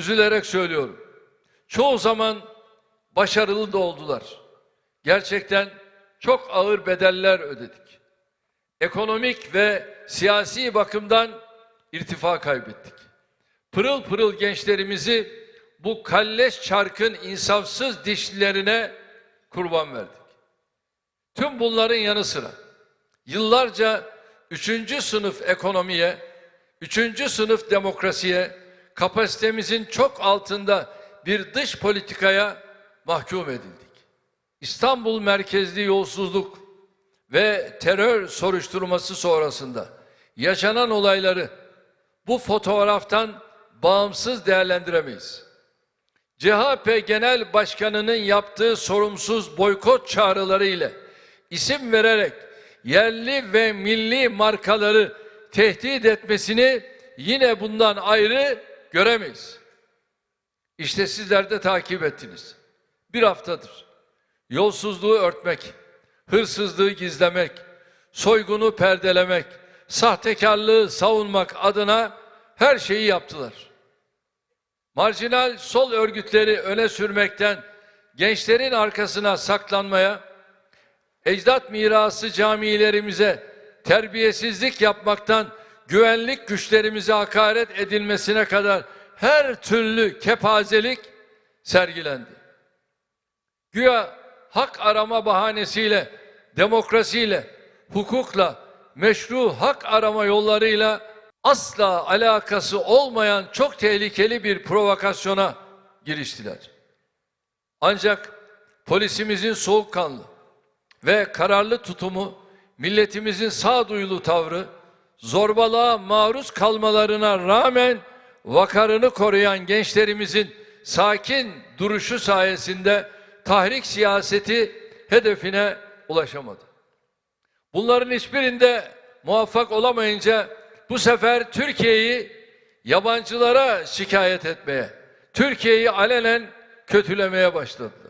üzülerek söylüyorum. Çoğu zaman başarılı da oldular. Gerçekten çok ağır bedeller ödedik. Ekonomik ve siyasi bakımdan irtifa kaybettik. Pırıl pırıl gençlerimizi bu kalleş çarkın insafsız dişlilerine kurban verdik. Tüm bunların yanı sıra yıllarca üçüncü sınıf ekonomiye, üçüncü sınıf demokrasiye, kapasitemizin çok altında bir dış politikaya mahkum edildik. İstanbul merkezli yolsuzluk ve terör soruşturması sonrasında yaşanan olayları bu fotoğraftan bağımsız değerlendiremeyiz. CHP Genel Başkanı'nın yaptığı sorumsuz boykot çağrıları ile isim vererek yerli ve milli markaları tehdit etmesini yine bundan ayrı göremeyiz. İşte sizler de takip ettiniz. Bir haftadır yolsuzluğu örtmek, hırsızlığı gizlemek, soygunu perdelemek, sahtekarlığı savunmak adına her şeyi yaptılar. Marjinal sol örgütleri öne sürmekten, gençlerin arkasına saklanmaya, ecdat mirası camilerimize terbiyesizlik yapmaktan güvenlik güçlerimize hakaret edilmesine kadar her türlü kepazelik sergilendi. Güya hak arama bahanesiyle, demokrasiyle, hukukla, meşru hak arama yollarıyla asla alakası olmayan çok tehlikeli bir provokasyona giriştiler. Ancak polisimizin soğukkanlı ve kararlı tutumu, milletimizin sağduyulu tavrı, zorbalığa maruz kalmalarına rağmen vakarını koruyan gençlerimizin sakin duruşu sayesinde tahrik siyaseti hedefine ulaşamadı. Bunların hiçbirinde muvaffak olamayınca bu sefer Türkiye'yi yabancılara şikayet etmeye, Türkiye'yi alenen kötülemeye başladılar.